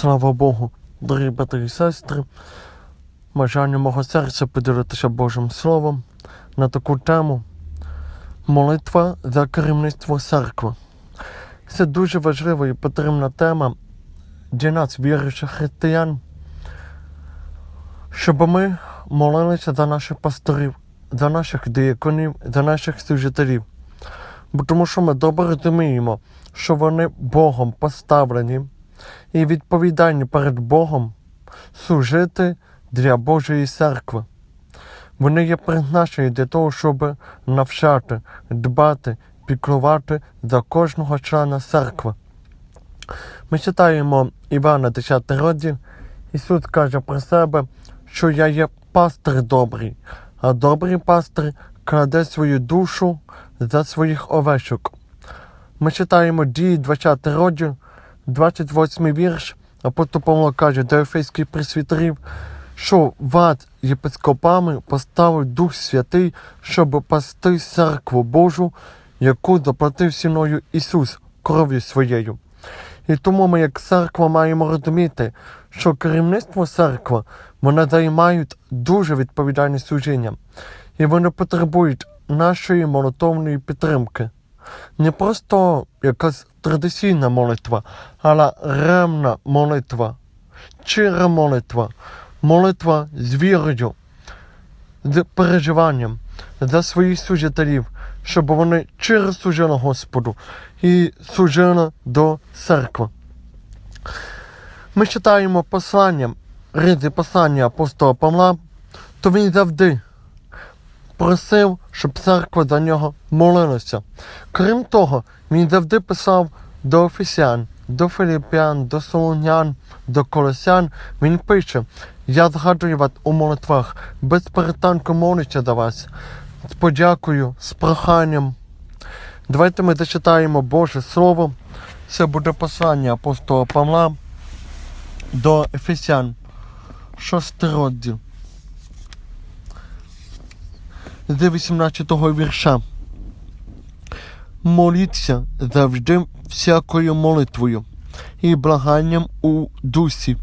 Слава Богу, дорогі брати і сестри. Бажання мого серця поділитися Божим Словом на таку тему молитва за керівництво церкви. Це дуже важлива і потрібна тема для нас, віруючих християн, щоб ми молилися за наших пасторів, за наших дияконів, за наших служителів. Бо тому що ми добре розуміємо, що вони Богом поставлені і відповідальні перед Богом служити для Божої церкви. Вони є призначені для того, щоб навчати, дбати, піклувати за кожного члена церкви. Ми читаємо Івана 10 розділ. Ісус каже про себе, що я є пастир добрий, а добрий пастир кладе свою душу за своїх овечок. Ми читаємо дії 20 розділ, 28 вірш, апостол Павло каже до ефейських присвітерів, що вас, єпископами, поставив Дух Святий, щоб пасти церкву Божу, яку заплатив ціною Ісус кров'ю своєю. І тому ми, як церква, маємо розуміти, що керівництво церкви вони займають дуже відповідальне служіння, і вони потребують нашої молитовної підтримки. Не просто якась традиційна молитва, але ремна молитва, щира молитва, молитва з вірою, з переживанням за своїх служителів, щоб вони щиро служили Господу і служили до церкви. Ми читаємо послання, різні послання апостола Павла, то він завжди просив, щоб церква за нього молилася. Крім того, він завжди писав до офісян, до філіп'ян, до солонян, до колосян. Він пише: Я згадую вас у молитвах, без перестанку молюся за вас, з подякою, з проханням. Давайте ми зачитаємо Боже Слово. Це буде послання апостола Павла до Ефесян, 6 розділ. З 18 вірша. Моліться завжди всякою молитвою і благанням у дусі.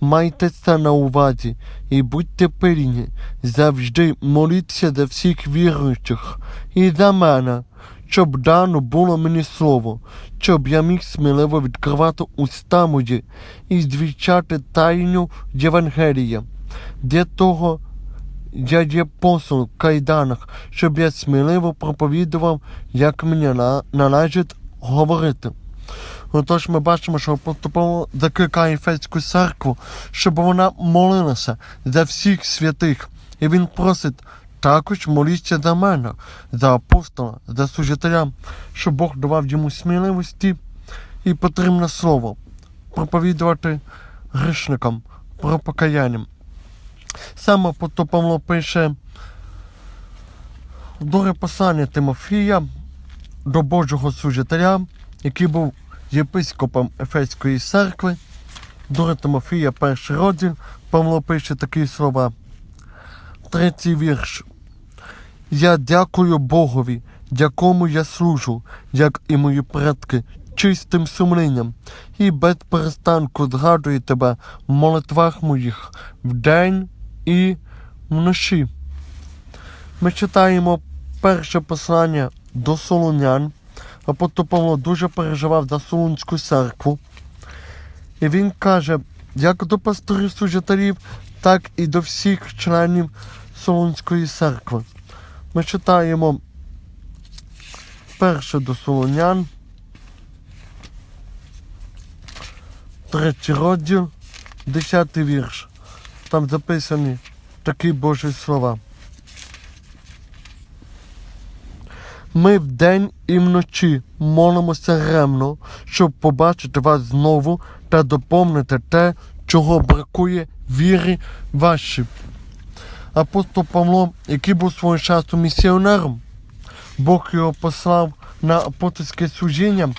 Майте це на увазі і будьте пильні, завжди моліться за всіх віруючих і за мене, щоб дано було мені слово, щоб я міг сміливо відкривати уста мої і звіщати тайну Євангелія. Для того я є посол в кайданах, щоб я сміливо проповідував, як мені належить говорити. Отож ми бачимо, що апостол Павло закликає Ефеську церкву, щоб вона молилася за всіх святих. І він просить також моліться за мене, за апостола, за служителя, щоб Бог давав йому сміливості і потрібне слово проповідувати грішникам про покаяння. Саме апостол Павло пише друге послання Тимофія до Божого служителя, який був єпископом Ефеської церкви. Друге Тимофія, перший розділ, Павло пише такі слова. Третій вірш. Я дякую Богові, якому я служу, як і мої предки, чистим сумлінням, і без перестанку згадую тебе в молитвах моїх вдень і вночі. Ми читаємо перше послання до Солонян. Апостол Павло дуже переживав за Солунську церкву. І він каже, як до пасторів служителів, так і до всіх членів Солунської церкви. Ми читаємо перше до Солонян, третій розділ, десятий вірш. Там записані такі Божі слова. Ми вдень і вночі молимося ремно, щоб побачити вас знову та доповнити те, чого бракує вірі вашій. Апостол Павло, який був свого часу місіонером, Бог його послав на апостольське служіння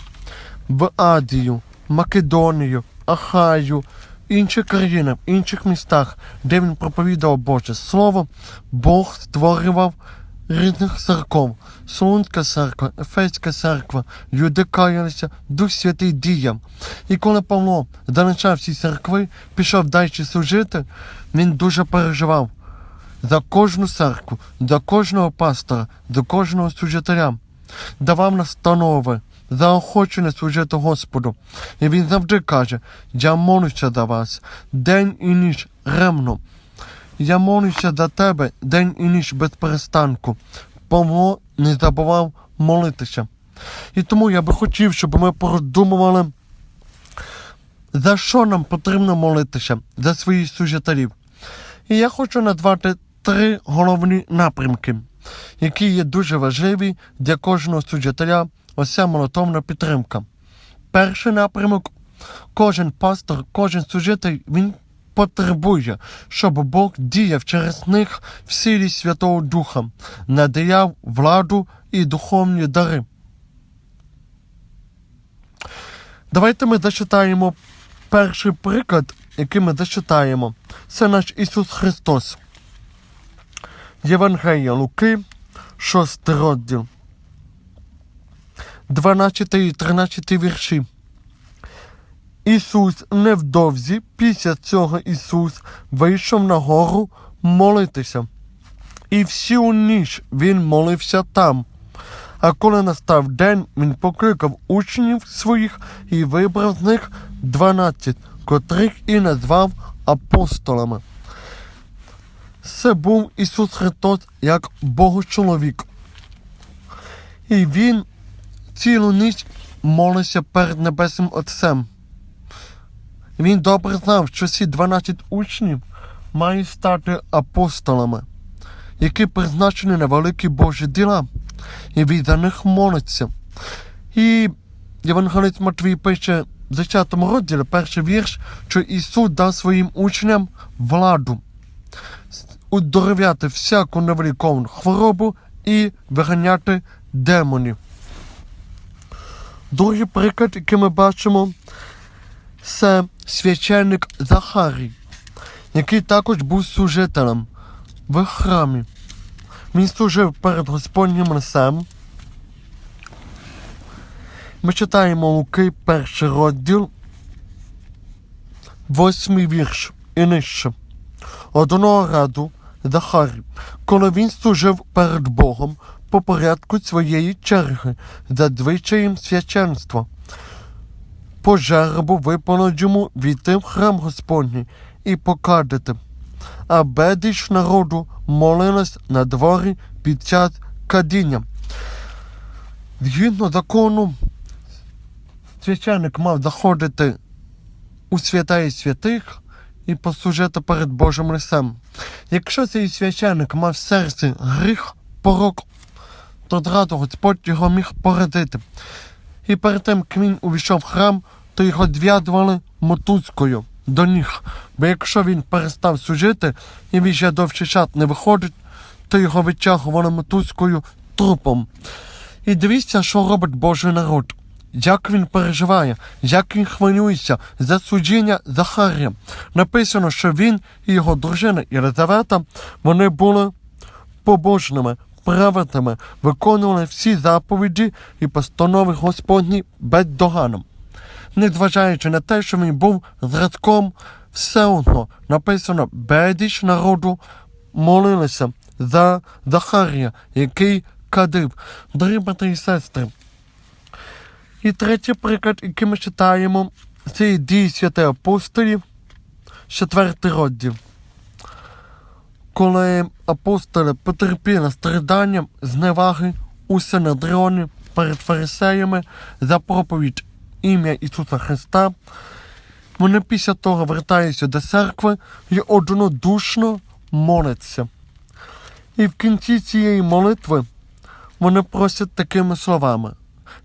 в Адію, Македонію, Ахаю, інші країни, в інших містах, де він проповідав Боже Слово, Бог створював різних церков. Солунська церква, Ефеська церква, люди каялися, Дух Святий діяв. І коли Павло залишав ці церкви, пішов далі служити, він дуже переживав за кожну церкву, за кожного пастора, за кожного служителя. Давав настанови, заохочення служити Господу. І він завжди каже: Я молюся за вас день і ніч ремно. Я молюся за тебе день і ніч без перестанку. Павло не забував молитися. І тому я би хотів, щоб ми продумували, за що нам потрібно молитися за своїх служителів. І я хочу назвати три головні напрямки, які є дуже важливі для кожного служителя, оця молотовна підтримка. Перший напрямок кожен пастор, кожен служитель, він потребує, щоб Бог діяв через них в силі Святого Духа, надаяв владу і духовні дари. Давайте ми зачитаємо перший приклад, який ми зачитаємо. Це наш Ісус Христос. Євангелія Луки, 6 розділ. 12 і 13 вірші. Ісус невдовзі, після цього Ісус вийшов на гору молитися. І всю ніч він молився там. А коли настав день, він покликав учнів своїх і вибрав з них дванадцять, котрих і назвав апостолами. Це був Ісус Христос як Богочоловік. І Він цілу ніч молився перед Небесним Отцем. Він добре знав, що ці 12 учнів мають стати апостолами, які призначені на великі Божі діла, і він за них молиться. І Євангеліст Матвій пише в 10 розділі перший вірш, що Ісус дав своїм учням владу удоров'яти всяку невеликовну хворобу і виганяти демонів. Другий приклад, який ми бачимо, це священник Захарій, який також був служителем в храмі. Він служив перед Господнім лицем. Ми читаємо Луки перший розділ, восьмий вірш і нижче. Одного разу Захарій, коли він служив перед Богом по порядку своєї черги, за звичаєм священства, по жеребу випало йому війти в храм Господній і покадити. А безліч народу молилась на дворі під час кадіння. Згідно закону, священник мав заходити у святая святих і послужити перед Божим лицем. Якщо цей священник мав в серці гріх, порок, то одразу Господь його міг порадити. І перед тим, як він увійшов в храм, то його зв'язували мотузкою до ніг. Бо якщо він перестав служити і він ще довший час не виходить, то його витягували мотузкою трупом. І дивіться, що робить Божий народ. Як він переживає, як він хвилюється за судження Захарія. Написано, що він і його дружина Єлизавета, вони були побожними, праведними, виконували всі заповіді і постанови Господні бездоганно. Незважаючи на те, що він був зразком, все одно написано безліч народу молилися за Захарія, який кадив. Дорогі брати і сестри. І третій приклад, який ми читаємо, це дії святих апостолів, четвертий розділ. Коли апостоли потерпіли страдання, зневаги у Синедріоні перед фарисеями за проповідь ім'я Ісуса Христа, вони після того вертаються до церкви і однодушно моляться. І в кінці цієї молитви вони просять такими словами.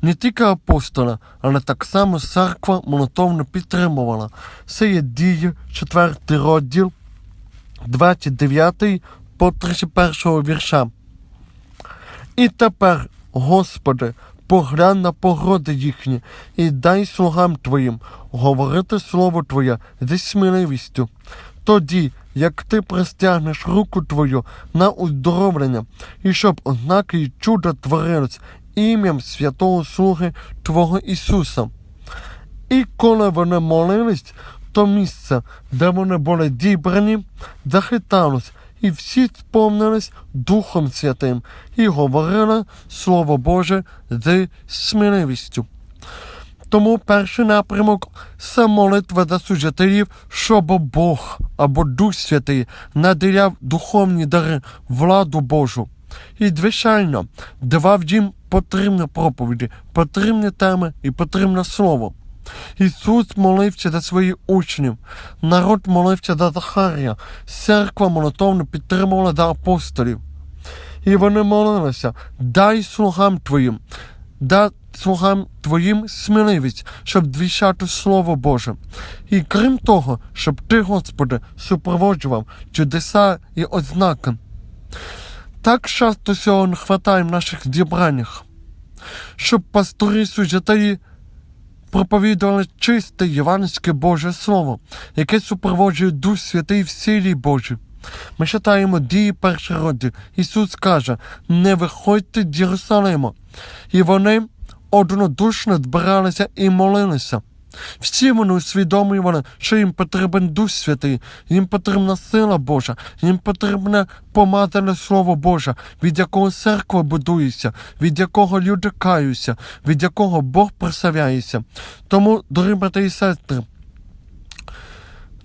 Не тільки апостола, але так само церква молитовно підтримувала. Це є дії 4 розділ, 29 по 31 вірша. І тепер, Господи, поглянь на погоди їхні і дай слугам Твоїм говорити слово Твоє зі сміливістю. Тоді як ти простягнеш руку твою на уздоровлення, і щоб ознаки і чуда творились ім'ям святого Слуги Твого Ісуса. І коли вони молились, то місце, де вони були дібрані, захиталось, і всі сповнились Духом Святим і говорили Слово Боже з сміливістю. Тому перший напрямок це молитва за служителів, щоб Бог або Дух Святий наділяв духовні дари владу Божу. І, звичайно, давав їм потрібні проповіді, потрібні теми і потрібне слово. Ісус молився за своїх учнів, народ молився за Захарія, церква молитовно підтримувала за апостолів. І вони молилися, дай слугам твоїм, дай слугам твоїм сміливість, щоб двічати Слово Боже. І крім того, щоб ти, Господи, супроводжував чудеса і ознаки. Так часто цього не хватає в наших зібраннях, щоб пастори служителі проповідували чисте євангельське Боже Слово, яке супроводжує Дух Святий в силі Божій. Ми читаємо дії перших розділ. Ісус каже: не виходьте з Єрусалима. І вони однодушно збиралися і молилися. Всі вони усвідомлювали, що їм потрібен Дух Святий, їм потрібна сила Божа, їм потрібне помазане Слово Боже, від якого церква будується, від якого люди каються, від якого Бог прославляється. Тому, дорогі брати і сестри,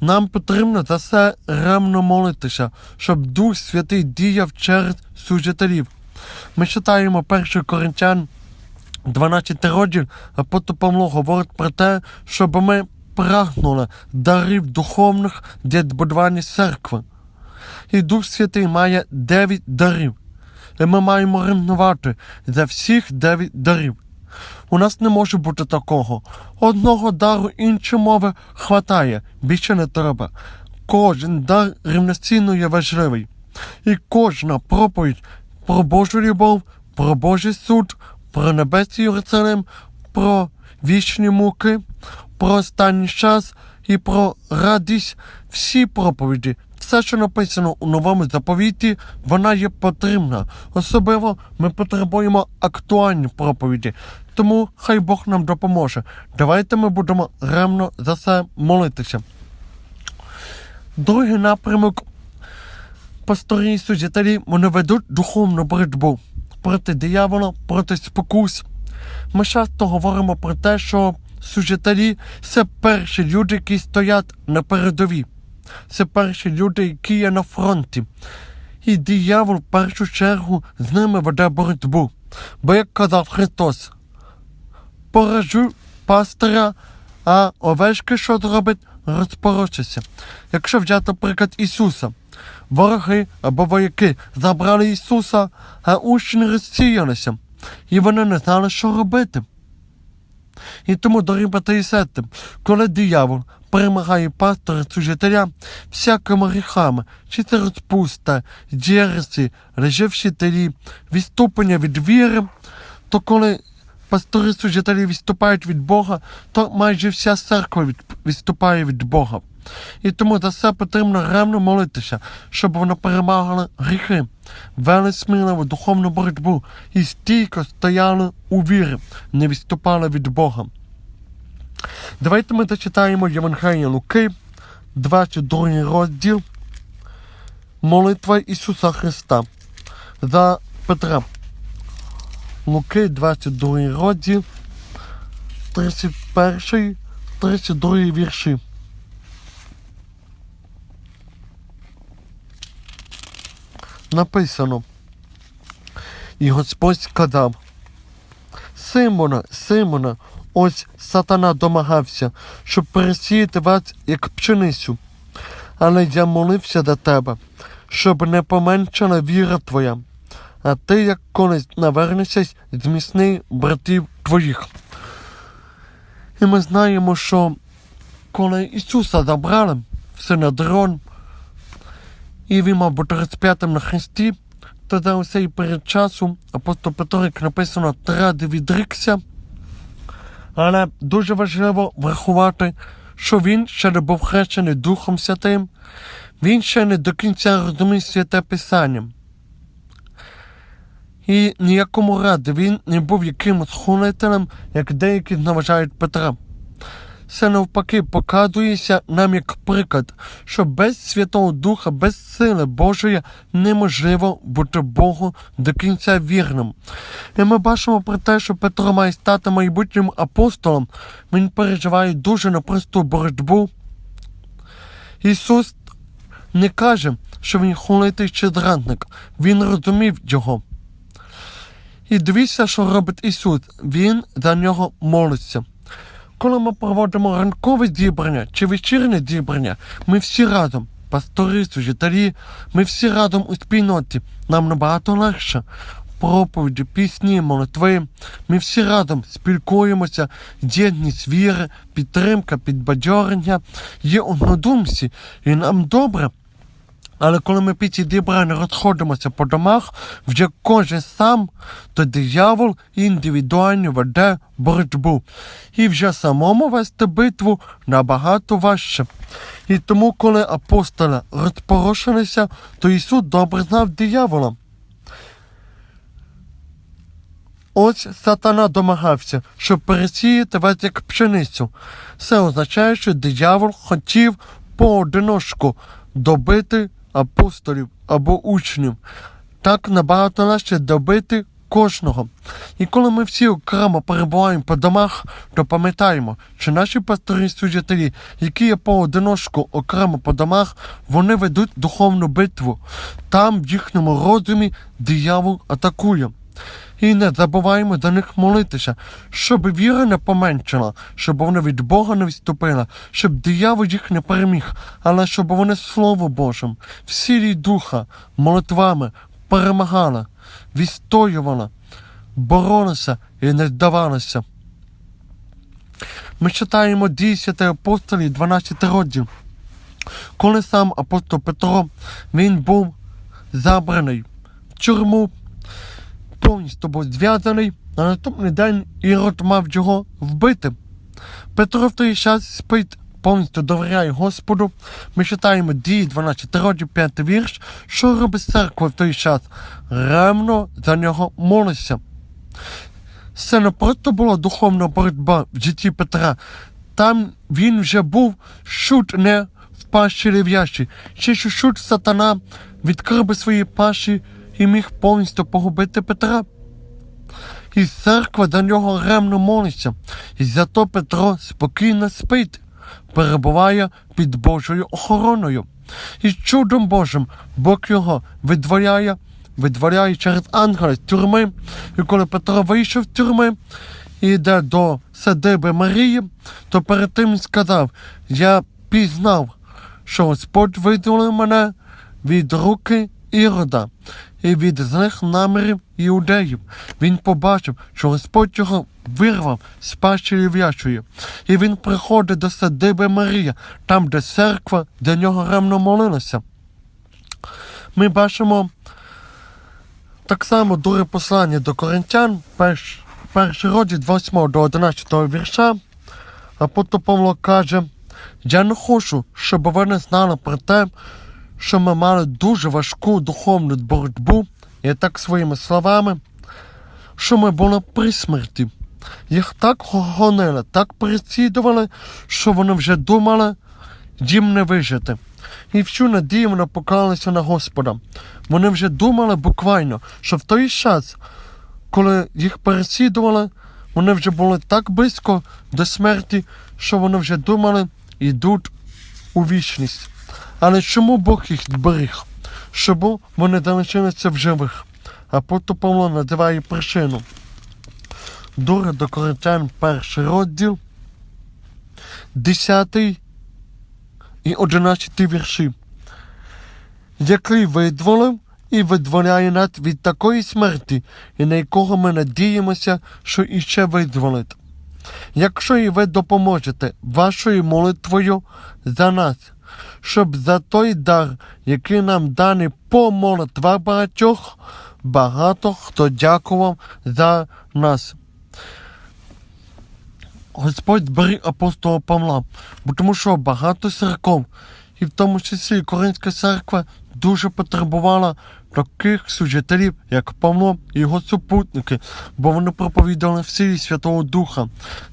нам потрібно за це ремно молитися, щоб Дух Святий діяв через служителів. Ми читаємо 1 Коринтян 12 розділ, апостол Павло говорить про те, щоб ми прагнули дарів духовних для збудування церкви. І Дух Святий має 9 дарів. І ми маємо ревнувати за всіх 9 дарів. У нас не може бути такого. Одного дару іншої мови хватає, більше не треба. Кожен дар рівноцінно є важливий. І кожна проповідь про Божу любов, про Божий суд, про небесний Єрусалим, про вічні муки, про останній час і про радість. Всі проповіді, все, що написано у новому заповіті, вона є потрібна. Особливо ми потребуємо актуальні проповіді. Тому хай Бог нам допоможе. Давайте ми будемо ремно за це молитися. Другий напрямок пастори і служителі вони ведуть духовну боротьбу проти диявола, проти спокус. Ми часто говоримо про те, що служителі це перші люди, які стоять на передовій. Це перші люди, які є на фронті. І диявол в першу чергу з ними веде боротьбу. Бо, як казав Христос, поражу пастиря, а овечки що зробить? Розпорочиться. Якщо взяти приклад Ісуса, вороги або вояки забрали Ісуса, а учні розсіялися, і вони не знали, що робити. І тому, дорогі коли диявол перемагає пастора служителя всякими гріхами, чи це розпуста, дєрці, режевщителі, відступлення від віри, то коли пастори служителі відступають від Бога, то майже вся церква від, відступає від Бога. І тому за це потрібно ревно молитися, щоб вони перемагали гріхи, вели сміливу духовну боротьбу і стійко стояли у вірі, не відступали від Бога. Давайте ми зачитаємо Євангелія Луки, 22 розділ, молитва Ісуса Христа за Петра. Луки, 22 розділ, 31, 32 вірші. Написано. І Господь сказав, Симона, Симона, ось сатана домагався, щоб пересіяти вас, як пшеницю. Але я молився за тебе, щоб не поменшала віра твоя, а ти, як колись навернешся, зміцни братів твоїх. І ми знаємо, що коли Ісуса забрали в Синедрон, і він мав бути розп'ятим на хресті, то за цей перед часом апостол Петро, як написано, тради відрікся. Але дуже важливо врахувати, що він ще не був хрещений Духом Святим, він ще не до кінця розумів святе писання. І ніякому раді він не був якимось хулителем, як деякі зневажають Петра. Це навпаки показується нам як приклад, що без Святого Духа, без сили Божої неможливо бути Богу до кінця вірним. І ми бачимо про те, що Петро має стати майбутнім апостолом. Він переживає дуже непросту боротьбу. Ісус не каже, що він хулитель чи зрадник. Він розумів його. І дивіться, що робить Ісус. Він за нього молиться. Коли ми проводимо ранкове зібрання чи вечірнє зібрання, ми всі разом, пастори, служителі, ми всі разом у спільноті. Нам набагато легше. Проповіді, пісні, молитви. Ми всі разом спілкуємося, єдність віри, підтримка, підбадьорення, є однодумці, і нам добре. Але коли ми під ці зібрання розходимося по домах, вже кожен сам, то диявол індивідуально веде боротьбу. І вже самому вести битву набагато важче. І тому, коли апостоли розпорошилися, то Ісус добре знав диявола. Ось сатана домагався, щоб пересіяти вас як пшеницю. Це означає, що диявол хотів поодиночку добити апостолів або учнів. Так набагато легше добити кожного. І коли ми всі окремо перебуваємо по домах, то пам'ятаємо, що наші пастори служителі, які є поодиночку окремо по домах, вони ведуть духовну битву. Там в їхньому розумі диявол атакує. І не забуваємо за них молитися, щоб віра не поменшила, щоб вони від Бога не відступили, щоб диявол їх не переміг, але щоб вони Слово Божим, в силі духа, молитвами перемагали, відстоювали, боролися і не здавалися. Ми читаємо дії святих апостолів 12 розділ. Коли сам апостол Петро він був забраний в тюрму повністю був зв'язаний, на наступний день Ірод мав його вбити. Петро в той час спить, повністю довіряє Господу. Ми читаємо дії 12 розділ, 5 вірш, що робить церква в той час. Ревно за нього молиться. Це не просто була духовна боротьба в житті Петра. Там він вже був шут не в пащі лев'ящі. Ще шут сатана відкрив свої пащі і міг повністю погубити Петра. І церква за нього ремно молиться, і зато Петро спокійно спить, перебуває під Божою охороною. І чудом Божим Бог його видворяє, видворяє через ангела з тюрми. І коли Петро вийшов з тюрми і йде до садиби Марії, то перед тим сказав: Я пізнав, що Господь видворив мене від руки Ірода і від злих намірів іудеїв. Він побачив, що Господь його вирвав з пащі лів'ячої. І він приходить до садиби Марія, там, де церква для нього ремно молилася. Ми бачимо так само друге послання до коринтян, перш, перший розділ 8 до 11 вірша. Апостол Павло каже, я не хочу, щоб ви не знали про те, що ми мали дуже важку духовну боротьбу, і так своїми словами, що ми були при смерті. Їх так гонили, так переслідували, що вони вже думали їм не вижити. І всю надію вони поклалися на Господа. Вони вже думали буквально, що в той час, коли їх переслідували, вони вже були так близько до смерті, що вони вже думали, йдуть у вічність. Але чому Бог їх зберіг? Щоб вони залишилися в живих. Апостол Павло називає причину. Друге до Коринтян, перший розділ, 10 і 11 вірші. Який видволив і видволяє нас від такої смерті, і на якого ми надіємося, що іще видволить. Якщо і ви допоможете вашою молитвою за нас, щоб за той дар, який нам даний по молитва багатьох, багато хто дякував за нас. Господь зберіг апостола Павла, бо тому що багато церков, і в тому числі Коринська церква дуже потребувала таких служителів, як Павло і його супутники, бо вони проповідали в силі Святого Духа.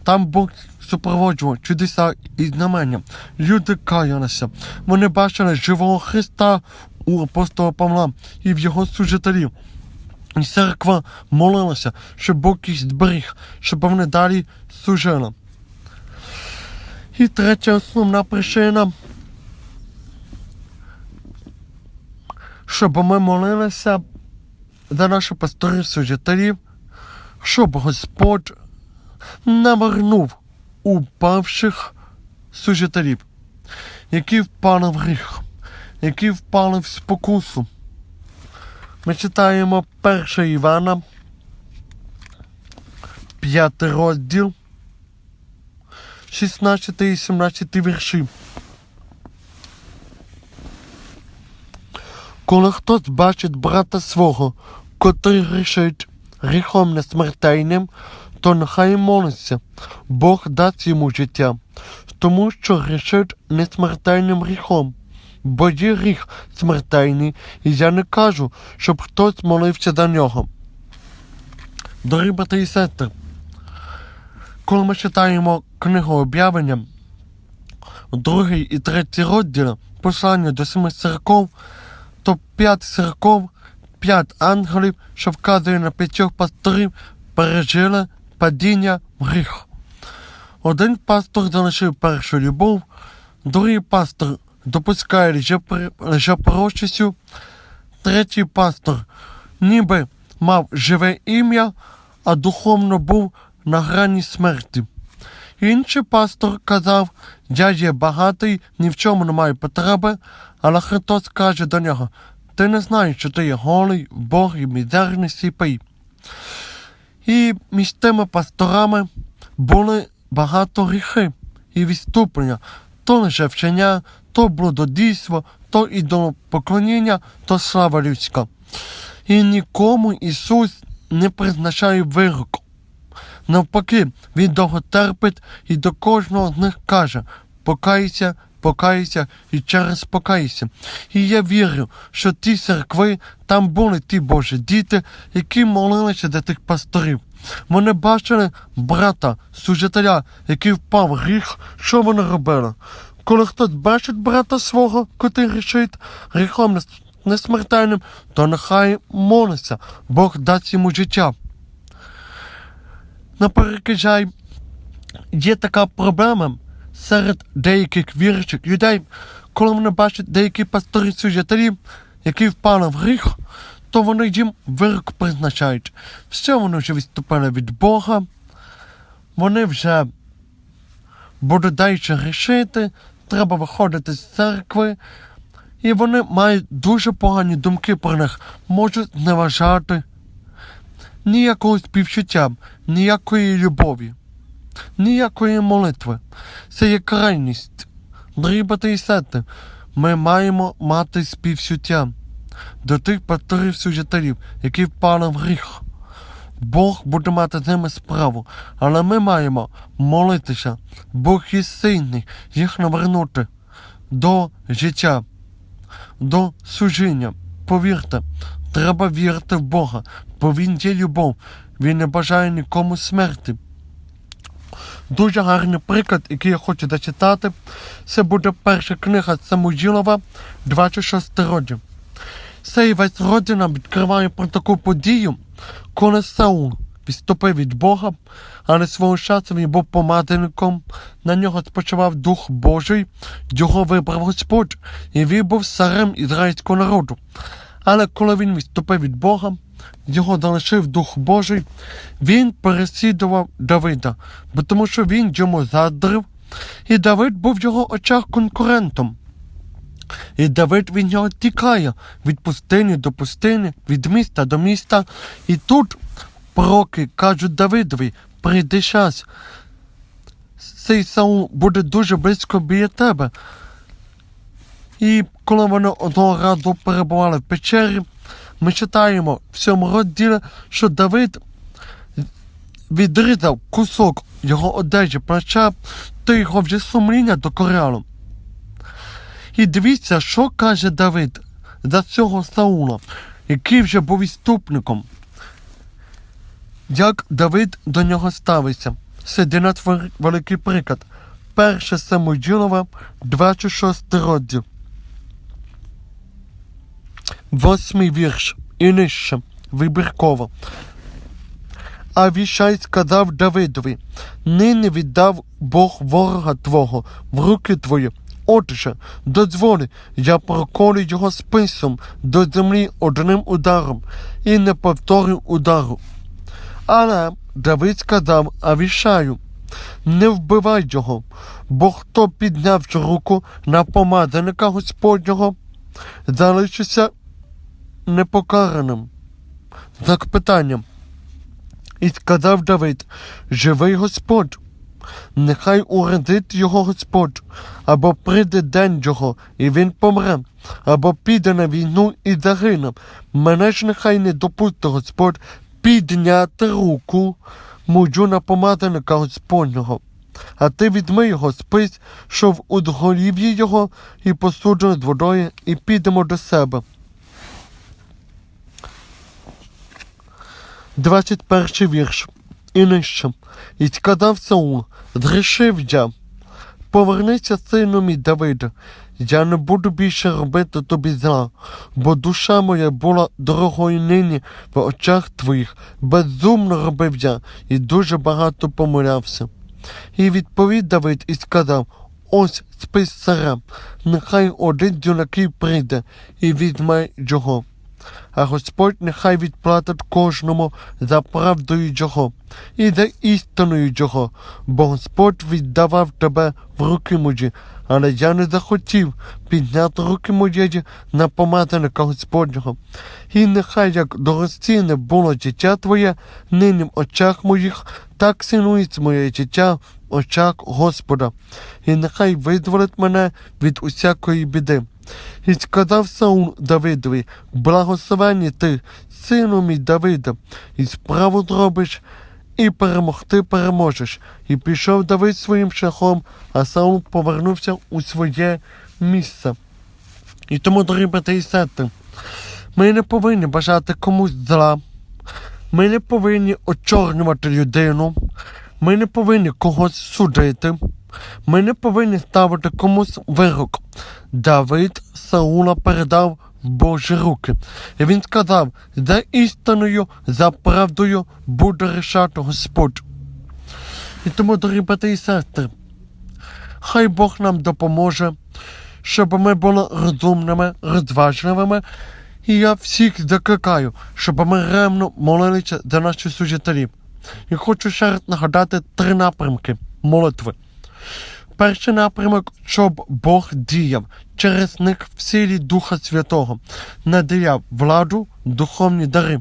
Там Бог супроводжував чудеса і знамення. Люди каялися. Вони бачили живого Христа у апостола Павла і в його служителів. І церква молилася, щоб Бог їх зберіг, щоб вони далі служили. І третя основна причина, щоб ми молилися за наших пасторів служителів, щоб Господь навернув упавших служителів, які впали в гріх, які впали в спокусу. Ми читаємо 1 Івана, 5 розділ, 16 і 17 вірші. Коли хтось бачить брата свого, котрий грішить гріхом несмертельним, то нехай молиться, Бог дасть йому життя, тому що грішить несмертельним гріхом. Бо є гріх смертельний, і я не кажу, щоб хтось молився за нього. Дорогі брати і сестри, коли ми читаємо книгу об'явлення, другий і третій розділ послання до семи церков, то п'ять церков, п'ять ангелів, що вказує на п'ятьох пасторів, пережили падіння в гріх. Один пастор залишив першу любов, другий пастор допускає лжепри- третій пастор ніби мав живе ім'я, а духовно був на грані смерті. Інший пастор казав, я є багатий, ні в чому не маю потреби, але Христос каже до нього, ти не знаєш, що ти є голий, богий, мізерний, сліпий. І між тими пасторами були багато гріхи і відступлення, то лише вчення, то блудодійство, то ідолопоклоніння, то слава людська. І нікому Ісус не призначає вироку. Навпаки, Він довго терпить і до кожного з них каже: покайся, покайся і через покайся. І я вірю, що ті церкви, там були ті Божі діти, які молилися за тих пасторів. Вони бачили брата, служителя, який впав в гріх, що вони робили. Коли хтось бачить брата свого, котрий грішить гріхом несмертельним, то нехай молиться, Бог дасть йому життя. Наперекажай, є така проблема серед деяких віруючих людей, коли вони бачать деякі пастори служителі, які впали в гріх, то вони їм вирок призначають. Все вони вже відступили від Бога, вони вже будуть далі грішити, треба виходити з церкви. І вони мають дуже погані думки про них, можуть зневажати ніякого співчуття, ніякої любові, ніякої молитви. Це є крайність. Дорогі брати і ми маємо мати співчуття до тих пасторів служителів, які впали в гріх. Бог буде мати з ними справу, але ми маємо молитися. Бог є сильний їх навернути до життя, до служіння. Повірте, треба вірити в Бога, бо Він є любов, Він не бажає нікому смерті. Дуже гарний приклад, який я хочу зачитати, це буде перша книга Самуїлова, 26 розділ. Цей весь розділ нам відкриває про таку подію, коли Саул відступив від Бога, але свого часу він був помазаником, на нього спочивав Дух Божий, його вибрав Господь, і він був царем ізраїльського народу. Але коли він відступив від Бога, його залишив Дух Божий, він переслідував Давида, бо тому що він йому заздрив, і Давид був в його очах конкурентом. І Давид від нього тікає від пустині до пустині, від міста до міста. І тут пророки кажуть Давидові, прийди час. Цей Саул буде дуже близько біля тебе. І коли вони одного разу перебували в печері, ми читаємо в цьому розділі, що Давид відрізав кусок його одежі плеча, то його вже сумління докоряло. І дивіться, що каже Давид за цього Саула, який вже був відступником. Як Давид до нього ставиться. Вел- великий приклад. Перше Самоїлова, 26 розділ. Восьмий вірш і нижче, вибірково. А Вішай сказав Давидові, нині віддав Бог ворога твого в руки твої. Отже, дозволі, я проколю його списом до землі одним ударом і не повторю удару. Але Давид сказав Авішаю, не вбивай його, бо хто підняв руку на помазаника Господнього, залишиться непокараним. Знак питання. І сказав Давид, живий Господь, нехай урадить його Господь, або прийде день його, і він помре, або піде на війну і загине. Мене ж нехай не допусти Господь підняти руку мою на помазаника Господнього. А ти візьми його спись, що в удголів'ї його, і посуджу з водою, і підемо до себе. 21 вірш. І нижче. І сказав Саул, згрішив я. Повернися, сину мій Давида, я не буду більше робити тобі зла, бо душа моя була дорогою нині в очах твоїх, безумно робив я і дуже багато помилявся. І відповів Давид і сказав, ось спис царя, нехай один юнаків прийде і візьме його. А Господь нехай відплатить кожному за правдою його і за істиною його, бо Господь віддавав тебе в руки мої, але я не захотів підняти руки моєї на помазаника Господнього. І нехай як дорогоцінне було життя твоє нині в очах моїх, так цінується моє життя в очах Господа, і нехай визволить мене від усякої біди. І сказав Саул Давидові, благословенні ти, сину мій Давида, і справу зробиш, і перемогти переможеш. І пішов Давид своїм шляхом, а Саул повернувся у своє місце. І тому, дорогі брати і сестри, ми не повинні бажати комусь зла. Ми не повинні очорнювати людину. Ми не повинні когось судити. Ми не повинні ставити комусь вирок. Давид Саула передав в Божі руки. І він сказав, за істиною, за правдою буде рішати Господь. І тому, дорогі брати і сестри, хай Бог нам допоможе, щоб ми були розумними, розважливими. І я всіх закликаю, щоб ми ревно молилися за наших служителів. І хочу ще раз нагадати три напрямки молитви. Перший напрямок, щоб Бог діяв через них в силі Духа Святого, надіяв владу, духовні дари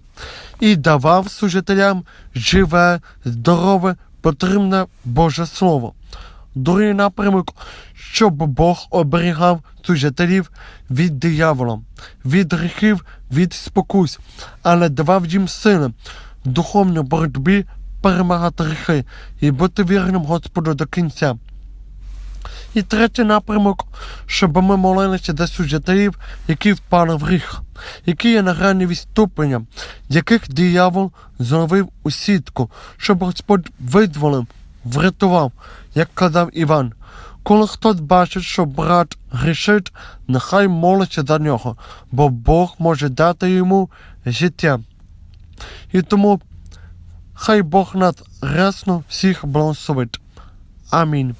і давав служителям живе, здорове, потрібне Боже Слово. Другий напрямок, щоб Бог оберігав служителів від диявола, від гріхів, від спокус, але давав їм сили духовній боротьбі перемагати гріхи і бути вірним Господу до кінця. І третій напрямок, щоб ми молилися за служителів, які впали в гріх, які є на грані відступлення, яких диявол зловив у сітку, щоб Господь видзволив, врятував, як казав Іван. Коли хтось бачить, що брат грішить, нехай молиться за нього, бо Бог може дати йому життя. І тому хай Бог нас рясно всіх благословить. Амінь.